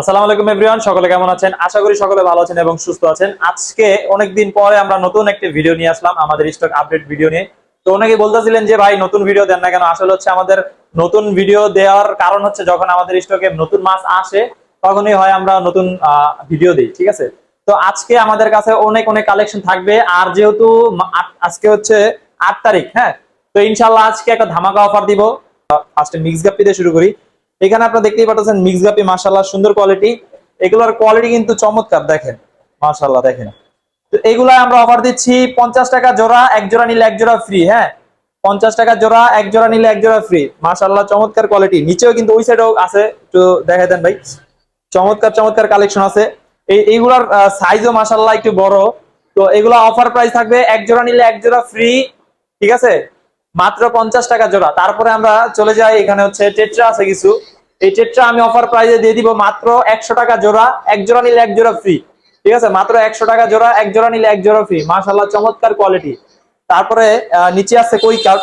আসসালামু আলাইকুম এভরিওয়ান, সকলে কেমন আছেন? আশা করি সকলে ভালো আছেন এবং সুস্থ আছেন। আজকে অনেকদিন পরে আমরা নতুন একটি ভিডিও নিয়ে আসলাম, আমাদের স্টক আপডেট ভিডিও নিয়ে। তো অনেকে বলতেছিলেন যে, ভাই, নতুন ভিডিও দেন না কেন? আসলে হচ্ছে আমাদের নতুন ভিডিও দেওয়ার কারণ হচ্ছে যখন আমাদের স্টকে নতুন মাছ আসে, তখনই হয় আমরা নতুন ভিডিও দিই, ঠিক আছে? তো আজকে আমাদের কাছে অনেক অনেক কালেকশন থাকবে, আর যেহেতু আজকে হচ্ছে আট তারিখ হ্যাঁ? তো ইনশাল্লাহ আজকে একটা ধামাকা অফার দিব। ফার্স্টে মিক্স গাপ্পি দিয়ে শুরু করি। এখানে আপনারা দেখতেই পাচ্ছেন মিক্স গাপি মাশাল্লাহ সুন্দর কোয়ালিটি এগুলোর কোয়ালিটি কিন্তু চমৎকার, দেখেন। মাশাল্লাহ দেখেন। তো এগুলা আমরা অফার দিচ্ছি পঞ্চাশ টাকা জোড়া, এক জোড়া নিলে এক জোড়া ফ্রি হ্যাঁ? পঞ্চাশ টাকা জোড়া, এক জোড়া নিলে এক জোড়া ফ্রি মাশাল্লাহ চমৎকার কোয়ালিটি নিচেও কিন্তু ওই সাইডেও আছে, একটু দেখাই দেন ভাই। চমৎকার চমৎকার কালেকশন আছে। এই, এইগুলার সাইজও মাশাল্লাহ একটু বড়। তো এগুলা অফার প্রাইস থাকবে, এক জোড়া নিলে এক জোড়া ফ্রি ঠিক আছে? মাত্র পঞ্চাশ টাকা জোড়া। তারপরে আমরা চলে যাই, এখানে হচ্ছে টেট্রা আছে কিছু। এই টেট্রা আমি অফার প্রাইজে দিয়ে দিব মাত্র একশো টাকা জোড়া, এক জোড়া নিলে এক জোড়া ফ্রি ঠিক আছে? মাত্র একশো টাকা জোড়া, এক জোড়া নিলে এক জোড়া ফ্রি মাশাল্লাহ চমৎকার কোয়ালিটি তারপরে নিচে আছে কই কাপ।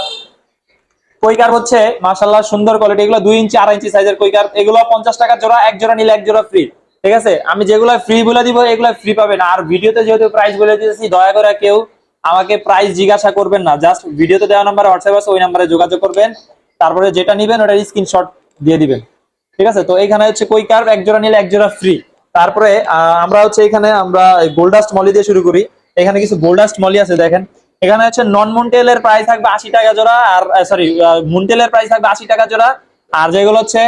কৈকার হচ্ছে মাশাল্লাহ সুন্দর কোয়ালিটি এগুলো দুই ইঞ্চি, আড়াই ইঞ্চি সাইজের কৈকার এগুলো পঞ্চাশ টাকা জোড়া, এক জোড়া নিলে এক জোড়া ফ্রি ঠিক আছে? আমি যেগুলো ফ্রি বলে দিব, এগুলো ফ্রি পাবেন। আর ভিডিওতে যেহেতু প্রাইস বলে দিয়েছি, দয়া করে কেউ আমাকে প্রাইস জিজ্ঞাসা করবেন না জাস্ট ভিডিওতে দেওয়া নাম্বার হোয়াটসঅ্যাপ আছে, ওই নাম্বারে যোগাযোগ করবেন, তারপরে যেটা নিবেন ওটার স্ক্রিনশট দিয়ে দিবেন, ঠিক আছে? তো এখানে হচ্ছে কৈকার এক জোড়া নিলে এক জোড়া ফ্রি তারপরে আমরা হচ্ছে এখানে আমরা গোল্ডাস্ট মলি দিয়ে শুরু করি। এখানে কিছু গোল্ডাস্ট মলি আছে, দেখেন। এখানে হচ্ছে নন মুন্টেলের প্রাইস থাকবে আশি টাকা জোড়া, আর সরি মুন্টেলের প্রাইস থাকবে আশি টাকা জোড়া, আর যেগুলো হচ্ছে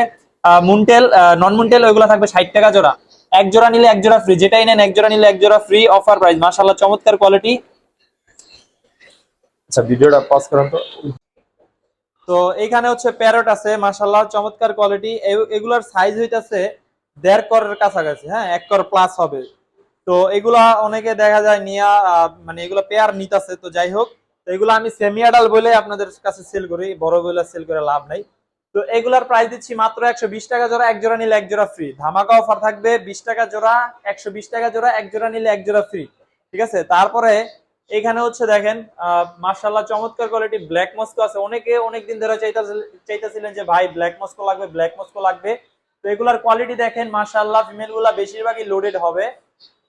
মুন্টেল নন মুন্টেল ওইগুলো থাকবে ষাট টাকা জোড়া। এক জোড়া নিলে এক জোড়া ফ্রি যেটাই নেন এক জোড়া নিলে এক জোড়া ফ্রি অফার প্রাইস মাশাআল্লাহ, চমৎকার কোয়ালিটি আচ্ছা ভিডিওটা পজ করুন তো। তো এখানে হচ্ছে প্যারট আছে, মাশাআল্লাহ, চমৎকার কোয়ালিটি এগুলার সাইজ হইতাছে দেড় করের কাছাকাছি হ্যাঁ এক কর প্লাস হবে। তো এগুলা অনেকে দেখা যায় নিয়া মানে এগুলো পেয়ার নিতাছে, তো যাই হোক। তো এগুলো আমি সেমি আডাল বলে আপনাদের কাছে সেল করি, বড় বলে সেল করে লাভ নাই। তো এগুলার প্রাইস দিচ্ছি মাত্র একশো বিশ টাকা জোড়া, এক জোড়া নিলে এক জোড়া ফ্রি ধামাকা অফার থাকবে বিশ টাকা জোড়া, একশো বিশ টাকা জোড়া, এক জোড়া নিলে এক জোড়া ফ্রি ঠিক আছে? তারপরে এখানে হচ্ছে দেখেন মার্শাল্লাহ চমৎকার কোয়ালিটি ব্ল্যাক মস্কো আছে। অনেকে অনেকদিন ধরে চাইতাছিল- চাইতেছিলেন যে, ভাই ব্ল্যাক মস্কো লাগবে ব্ল্যাক মস্কো লাগবে। তো এগুলার কোয়ালিটি দেখেন মার্শাল্লাহ ফিমেলগুলা বেশিরভাগই লোডেড হবে।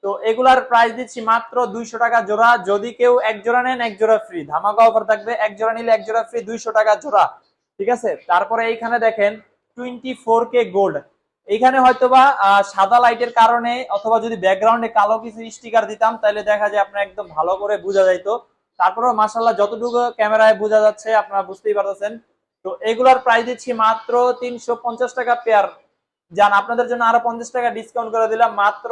তো এগুলার প্রাইস দিচ্ছি মাত্র দুইশো টাকা জোড়া। যদি কেউ এক জোড়া নেন, এক জোড়া ফ্রি ধামাকা অফার থাকবে, এক জোড়া নিলে এক জোড়া ফ্রি দুইশো টাকা জোড়া। ঠিক আছে? তারপরে এইখানে দেখেন টোয়েন্টি ফোর কে গোল্ড এইখানে হয়তোবা সাদা লাইটের কারণে অথবা যদি ব্যাকগ্রাউন্ডে কালো কিছু স্টিকার দিতাম, তাহলে দেখা যায় আপনার একদম ভালো করে বোঝা যাইতো। তারপরেও মাসাল্লাহ যতটুকু ক্যামেরায় বোঝা যাচ্ছে, আপনারা বুঝতেই পারতেছেন। তো এগুলার প্রাইস দিচ্ছি মাত্র তিনশো পঞ্চাশ টাকা পেয়ার যান আপনাদের জন্য আরও পঞ্চাশ টাকা ডিসকাউন্ট করে দিলাম, মাত্র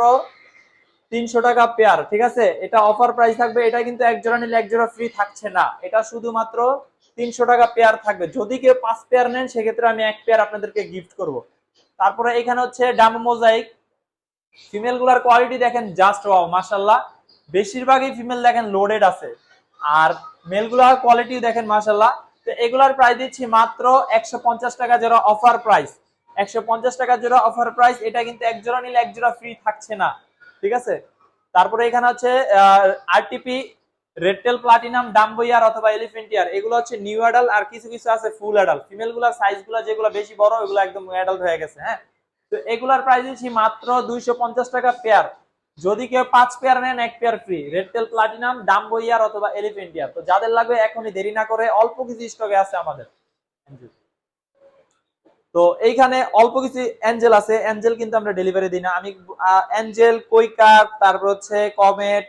তিনশো টাকা পেয়ার ঠিক আছে? এটা অফার প্রাইস থাকবে, এটা কিন্তু এক জোড়া নিলে এক জোড়া ফ্রি থাকছে না। এটা শুধুমাত্র তিনশো টাকা পেয়ার থাকবে। যদি কেউ পাঁচ পেয়ার নেন, সেক্ষেত্রে আমি এক পেয়ার আপনাদেরকে গিফট করব। তারপরে এখানে হচ্ছে ডাম মোজাইক। ফিমেলগুলার কোয়ালিটি দেখেন জাস্ট ওয়াও মাশাল্লাহ বেশিরভাগই ফিমেল দেখেন লোডেড আছে। আর মেলগুলার কোয়ালিটি দেখেন মাশাল্লাহ তো এগুলার প্রাইস দিচ্ছি মাত্র একশো পঞ্চাশ টাকা জোড়া অফার প্রাইস একশো পঞ্চাশ টাকা জোড়া অফার প্রাইস এটা কিন্তু এক জোড়া নিলে এক জোড়া ফ্রি থাকছে না। ঠিক আছে? তারপরে এখানে হচ্ছে আরটিপি রেডটেল প্লাটিনাম ডাম্বইয়ার অথবা এলিফেন্টিয়ার এগুলো হচ্ছে নিউ অ্যাডাল আর কিছু কিছু আছে ফুল অ্যাডাল ফিমেলগুলার সাইজগুলো যেগুলো বেশি বড় ওগুলো একদম অ্যাডাল্ট হয়ে গেছে হ্যাঁ? তো এগুলার প্রাইস দিচ্ছি মাত্র দুইশো পঞ্চাশ টাকা পেয়ার যদি কেউ পাঁচ পেয়ার নেন, এক pair free red tail platinum dumbo ear অথবা এলিফেন্টিয়ার তো যাদের লাগবে এখনই দেরি না করে অল্প কিছু স্টকে আছে আমাদের। তো এইখানে অল্প কিছু অ্যাঞ্জেল আছে। অ্যাঞ্জেল কিন্তু আমরা ডেলিভারি দিই না। আমি অ্যাঞ্জেল কৈকার তারপর হচ্ছে কমেট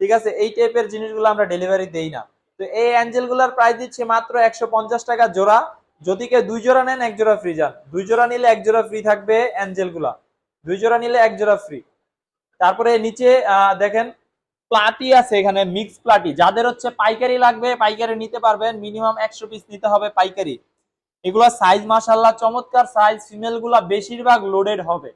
ঠিক আছে? এই টাইপের জিনিসগুলো আমরা ডেলিভারি দেই না। তো এই অ্যাঞ্জেলগুলার প্রাইস দিচ্ছে মাত্র একশো পঞ্চাশ টাকা জোড়া। যদি কেউ দুই জোড়া নেন, এক জোড়া ফ্রি যান। দুই জোড়া নিলে এক জোড়া ফ্রি থাকবে অ্যাঞ্জেলগুলা। দুই জোড়া নিলে এক জোড়া ফ্রি তারপরে নিচে দেখেন প্লাটি আছে এখানে মিক্স প্লাটি যাদের হচ্ছে পাইকারি লাগবে, পাইকারি নিতে পারবেন। মিনিমাম একশো পিস নিতে হবে পাইকারি। এগুলা সাইজ মাশাল্লাহ চমৎকার। সাইজ ফিমেলগুলা বেশিরভাগ লোডেড হবে।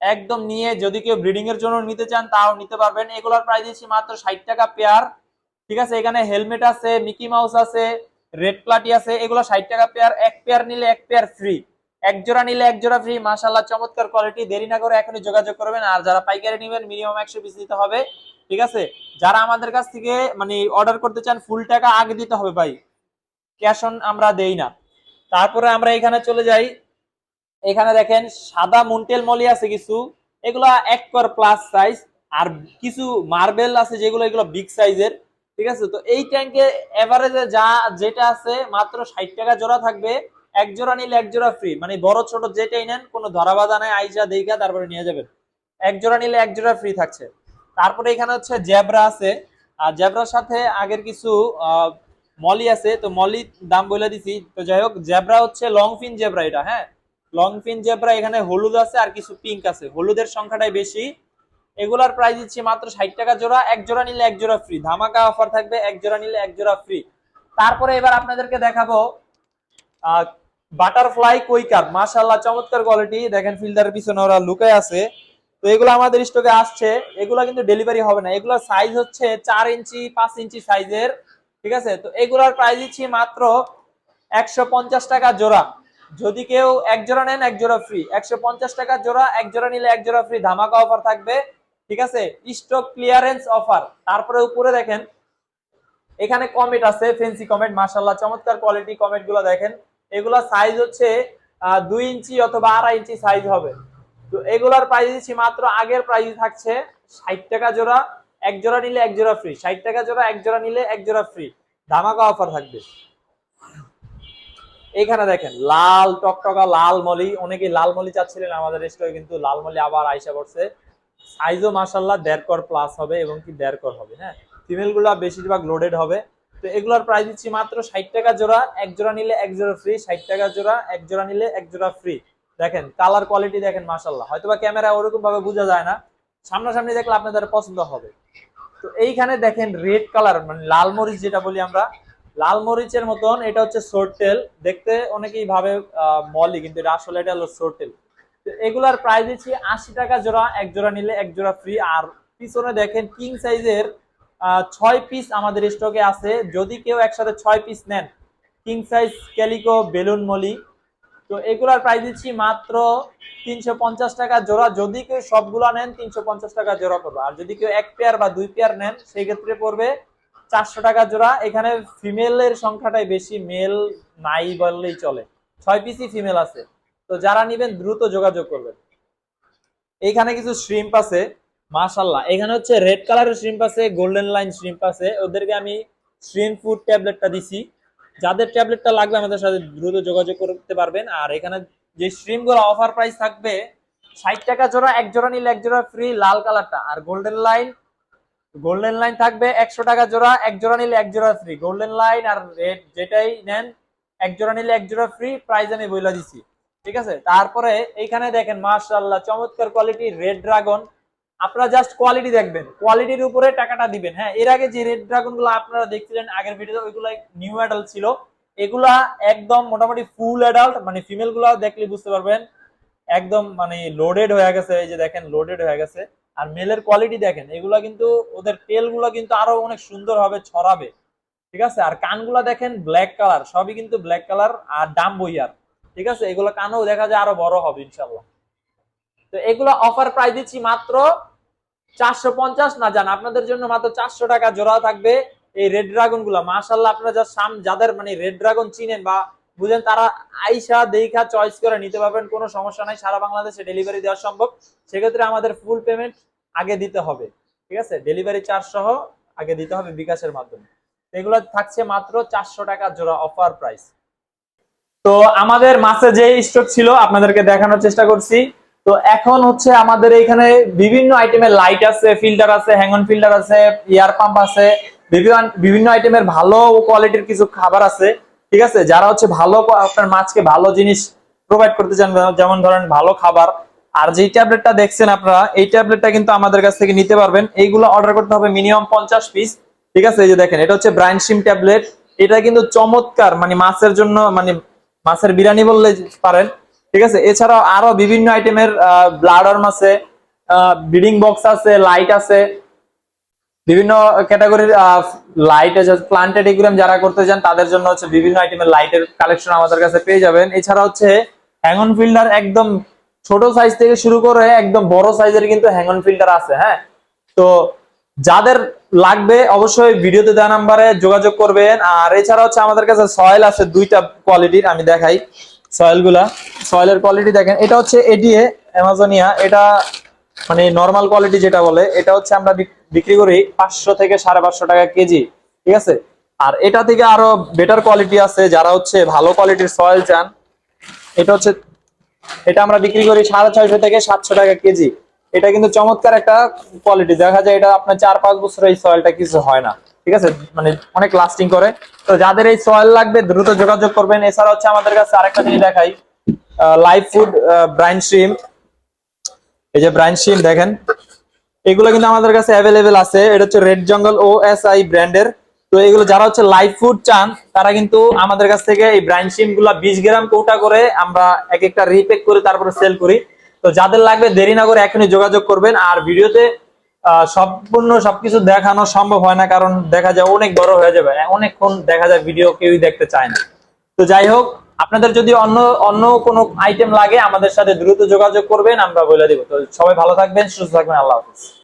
একদম নিয়ে যদি কেউ ব্রিডিং এর জন্য নিতে চান, তাও নিতে পারবেন। এগুলোর প্রাইস দিচ্ছি মাত্র ষাট টাকা পেয়ার ঠিক আছে, এখানে হেলমেট আছে মিকি মাউস আছে রেড প্লাটি আছে, এগুলো ষাট টাকা পেয়ার এক পেয়ার নিলে এক পেয়ার ফ্রি এক জোড়া নিলে এক জোড়া ফ্রি মাশাল্লাহ চমৎকার কোয়ালিটি দেরি না করে এখনই যোগাযোগ করবেন। আর যারা পাইকারি নেবেন মিনিমাম একশো পিস দিতে হবে। ঠিক আছে? যারা আমাদের কাছ থেকে মানে অর্ডার করতে চান ফুল টাকা আগে দিতে হবে ভাই। ক্যাশ অন আমরা দেই না। তারপরে আমরা এখানে চলে যাই। এখানে দেখেন সাদা মুন্টেল মলি আছে কিছু, এগুলা এক কর প্লাস সাইজ আর কিছু মার্বেল আছে যেগুলো এগুলো বিগ সাইজের ঠিক আছে? তো এই ট্যাঙ্কে এভারেজে যা, যেটা আছে মাত্র ষাট টাকা জোড়া থাকবে, এক জোড়া নিলে এক জোড়া ফ্রি মানে বড় ছোট যেটাই নেন, কোনো ধরা বাধা নাই আইসা দেখা তারপরে নিয়ে যাবেন। এক জোড়া নিলে এক জোড়া ফ্রি থাকছে। তারপরে এখানে হচ্ছে জ্যাবরা আছে, আর জ্যাবরার সাথে আগের কিছু মলি আছে, তো মলি দাম বলে দিছি। তো যাই হোক জ্যাবরা হচ্ছে লং ফিন জ্যাবরা এটা হ্যাঁ? লং ফিন জ্যাবরা এখানে হলুদ আছে আর কিছু পিঙ্ক আছে। হলুদের সংখ্যাটাই বেশি। এগুলার প্রাইস দিচ্ছি মাত্র ষাট টাকা জোড়া। এক জোড়া নিলে এক জোড়া ফ্রি ধামাকা অফার থাকবে, এক জোড়া নিলে এক জোড়া ফ্রি তারপরে এবার আপনাদেরকে দেখাবো বাটারফ্লাই কুইকার মাশাআল্লাহ, চমৎকার কোয়ালিটি দেখেন ফিল্টারের পিছনে ওরা লুকায় আছে। তো এগুলো আমাদের স্টকে আসছে। এগুলো কিন্তু ডেলিভারি হবে না। এগুলোর সাইজ হচ্ছে চার ইঞ্চি, পাঁচ ইঞ্চি সাইজের ঠিক আছে? তো এগুলোর প্রাইস দিচ্ছি মাত্র একশো পঞ্চাশ টাকা জোড়া। যদি কেউ এক জোড়া নেন, এক জোড়া ফ্রি একশো পঞ্চাশ টাকা জোড়া, এক জোড়া নিলে এক জোড়া ফ্রি ধামাকা অফার থাকবে। ঠিক আছে? স্টক ক্লিয়ারেন্স অফার তারপরে উপরে দেখেন, এখানে কমেট আছে ফেন্সি কমেট মাশাল্লাহ চমৎকার কোয়ালিটি কমেটগুলো দেখেন। এগুলা সাইজ হচ্ছে দুই ইঞ্চি অথবা আড়াই ইঞ্চি সাইজ হবে। তো এগুলার প্রাইস দিচ্ছি মাত্র, আগের প্রাইস থাকছে ষাট টাকা জোড়া। এক জোড়া নিলে এক জোড়া ফ্রি ষাট টাকা জোড়া, এক জোড়া নিলে এক জোড়া ফ্রি ধামাকা অফার থাকবে। এখানে দেখেন, লাল টকটকা, লাল মলি। অনেকেই লাল মলি চাচ্ছিলেন আমাদের স্টোরে কিন্তু লাল মলি আবার আইসা পড়ছে। সাইজও মাসাল্লাহ দেড় কর প্লাস হবে এবং কি দেড় কর হবে হ্যাঁ? ফিমেলগুলা বেশিরভাগ লোডেড হবে। তো এগুলোর প্রাইস দিচ্ছি মাত্র ষাট টাকা জোড়া। এক জোড়া নিলে এক জোড়া ফ্রি ষাট টাকা জোড়া, এক জোড়া নিলে এক জোড়া ফ্রি দেখেন কালার কোয়ালিটি দেখেন মাসাল্লাহ হয়তো বা ক্যামেরা ওরকম ভাবে বোঝা যায় না। সামনাসামনি দেখলে আপনাদের পছন্দ হবে। তো এইখানে দেখেন রেড কালার মানে লাল মরিচ যেটা বলি আমরা লাল মরিচের মতন, এটা হচ্ছে সোরটেল দেখতে অনেকেই ভাবে মলি, কিন্তু এটা আসলে এটা হলো সোরটেল এগুলার প্রাইস দিচ্ছি আশি টাকা জোড়া, এক জোড়া নিলে এক জোড়া ফ্রি আর পিছনে দেখেন কিং সাইজের ছয় পিস আমাদের স্টকে আছে। যদি কেউ একসাথে ছয় পিস নেন king size calico balloon molly. তো এগুলার প্রাইস দিচ্ছি মাত্র তিনশো পঞ্চাশ টাকা জোড়া। যদি কেউ সবগুলা নেন, তিনশো পঞ্চাশ টাকা জোড়া পড়বে আর যদি কেউ এক পেয়ার বা দুই পেয়ার নেন, সেই ক্ষেত্রে পড়বে চারশো টাকা জোড়া। এখানে ফিমেলের সংখ্যাটাই বেশি মেল নাই বললেই চলে। ছয় পিসই ফিমেল আছে। তো যারা নিবেন, দ্রুত যোগাযোগ করবেন। এইখানে কিছু শ্রিম্প আছে। মাশাল্লাহ এখানে হচ্ছে রেড কালারের শ্রিম্প আছে গোল্ডেন লাইন শ্রিম্প আছে। ওদেরকে আমি শ্রিম ফুড ট্যাবলেটটা দিছি। যাদের ট্যাবলেটটা লাগবে, আমাদের সাথে দ্রুত যোগাযোগ করতে পারবেন। আর এখানে যে শ্রিমগুলো অফার প্রাইস থাকবে, ষাট টাকা জোড়া, এক জোড়া নিলে এক জোড়া ফ্রি লাল কালারটা আর গোল্ডেন লাইন গোল্ডেন লাইন থাকবে একশো টাকা জোড়া, এক জোড়া নিলে এক জোড়া ফ্রি গোল্ডেন লাইন আর রেড যেটাই নেন, এক জোড়া নিলে এক জোড়া ফ্রি প্রাইজ আমি বইলা দিছি। ঠিক আছে? তারপরে এইখানে দেখেন, মাশাআল্লাহ, চমৎকার কোয়ালিটি রেড ড্রাগন আপনারা জাস্ট কোয়ালিটি দেখবেন। কোয়ালিটির উপরে টাকাটা দিবেন। হ্যাঁ এর আগে যে রেড ড্রাগনগুলো আপনারা দেখছিলেন আগের ভিডিওতে ওইগুলো নিউ অ্যাডাল্ট ছিল। এগুলা একদম মোটামুটি ফুল অ্যাডাল্ট মানে ফিমেলগুলা দেখলে বুঝতে পারবেন, একদম মানে লোডেড হয়ে গেছে। এই যে দেখেন লোডেড হয়ে গেছে। আর মেলের কোয়ালিটি দেখেন, এগুলা কিন্তু ওদের তেলগুলো কিন্তু আরও অনেক সুন্দর হবে ছড়াবে। ঠিক আছে? আর কানগুলা দেখেন ব্ল্যাক কালার সবই কিন্তু ব্ল্যাক কালার আর ডাম বইয়ার। ঠিক আছে? এগুলো কানও দেখা যায় আরও বড় হবে ইনশাল্লাহ তো এগুলো অফার প্রাইস দিচ্ছি মাত্র চারশো পঞ্চাশ। না, জান, আপনাদের জন্য মাত্র চারশো টাকা জোড়া থাকবে এই রেড ড্রাগনগুলা। মাশাল্লাহ আপনারা যা সাম যাদের মানে রেড ড্রাগন চিনেন বা বুঝেন, তারা আইসা দেখা চয়েস করে নিতে পারবেন, কোনো সমস্যা নাই, সারা বাংলাদেশে ডেলিভারি দেওয়া সম্ভব। সেক্ষেত্রে আমাদের ফুল পেমেন্ট আগে দিতে হবে, ঠিক আছে? ডেলিভারি চার্জ সহ আগে দিতে হবে বিকাশের মাধ্যমে। এগুলো থাকছে মাত্র চারশো টাকা জোড়া অফার প্রাইস তো আমাদের মাসে যে স্টক ছিল, আপনাদেরকে দেখানোর চেষ্টা করছি। তো এখন হচ্ছে আমাদের এখানে বিভিন্ন আইটেমের লাইট আছে ফিল্টার আছে হ্যাঙ্গন ফিল্টার আছে এয়ার পাম্প আছে, বিভিন্ন আইটেমের ভালো কোয়ালিটির কিছু খাবার আছে। ঠিক আছে? যারা হচ্ছে ভালো আপনার মাছকে ভালো জিনিস প্রোভাইড করতে চান, যেমন ধরেন ভালো খাবার, আর যেই ট্যাবলেটটা দেখছেন আপনারা, এই ট্যাবলেটটা কিন্তু আমাদের কাছ থেকে নিতে পারবেন। এইগুলো অর্ডার করতে হবে মিনিমাম পঞ্চাশ পিস ঠিক আছে? এই যে দেখেন, এটা হচ্ছে ব্রাইন সিম ট্যাবলেট এটা কিন্তু চমৎকার মানে মাছের জন্য মানে মাছের বিরিয়ানি বললে পারেন, ঠিক আছে? এছাড়াও আরও বিভিন্ন আইটেমের ব্লাড আর্ম আছে ব্রিডিং বক্স আছে লাইট আছে। বিভিন্ন ক্যাটাগরির লাইট প্লান্টেড এগুলো যারা করতে চান, তাদের জন্য হচ্ছে বিভিন্ন আইটেমের লাইটের কালেকশন আমাদের কাছে পেয়ে যাবেন। এছাড়া হচ্ছে হ্যাঙ্গন ফিল্টার একদম ছোট সাইজ থেকে শুরু করে একদম বড় সাইজের কিন্তু হ্যাঙ্গন ফিল্টার আছে হ্যাঁ? তো যাদের লাগবে অবশ্যই ভিডিওতে দেওয়া নাম্বারে যোগাযোগ করবেন। আর এছাড়া হচ্ছে আমাদের কাছে সয়েল আছে দুইটা কোয়ালিটির আমি দেখাই সয়েলগুলা। সয়েলের কোয়ালিটি দেখেন, এটা হচ্ছে এডিএ অ্যামাজনিয়া এটা মানে নর্মাল কোয়ালিটি যেটা বলে, এটা হচ্ছে আমরা বিক্রি করি পাঁচশো থেকে সাড়ে পাঁচশো টাকা কেজি, ঠিক আছে? আর এটা থেকে আরও বেটার কোয়ালিটি আছে যারা হচ্ছে ভালো কোয়ালিটির সয়েল চান, এটা হচ্ছে, এটা আমরা বিক্রি করি সাড়ে ছয়শো থেকে সাতশো টাকা কেজি। এটা কিন্তু চমৎকার একটা কোয়ালিটি দেখা যায় এটা আপনার চার পাঁচ বছর এই সয়েলটা কিছু হয় না, ঠিক আছে? মানে অনেক লাস্টিং করে। তো যাদের এই সয়েল লাগবে দ্রুত যোগাযোগ করবেন। এছাড়া হচ্ছে আমাদের কাছে আরেকটা জিনিস দেখাই লাইভ ফুড ব্রাইন স্ট্রিম এই যে ব্রাইন স্ট্রিম দেখেন, এগুলো কিন্তু আমাদের কাছে অ্যাভেলেবেল আছে। এটা হচ্ছে রেড জঙ্গল ও এস আই ব্র্যান্ডের তো এগুলো যারা হচ্ছে লাইভ ফুড চান, তারা কিন্তু আমাদের কাছ থেকে এই ব্রাইন সিমগুলা বিশ গ্রাম কৌটা করে আমরা এক একটা রিপেক করে তারপরে সেল করি। তো যাদের লাগবে দেরি না করে এখনই যোগাযোগ করবেন। আর ভিডিওতে সম্পূর্ণ সবকিছু দেখানো সম্ভব হয় না, কারণ দেখা যায় অনেক বড় হয়ে যাবে। অনেকক্ষণ দেখা যায় ভিডিও কেউই দেখতে চায় না। তো যাই হোক আপনাদের যদি অন্য অন্য কোনো আইটেম লাগে আমাদের সাথে দ্রুত যোগাযোগ করবেন, আমরা বলে দিব। তো সবাই ভালো থাকবেন, সুস্থ থাকবেন, আল্লাহ হাফিজ।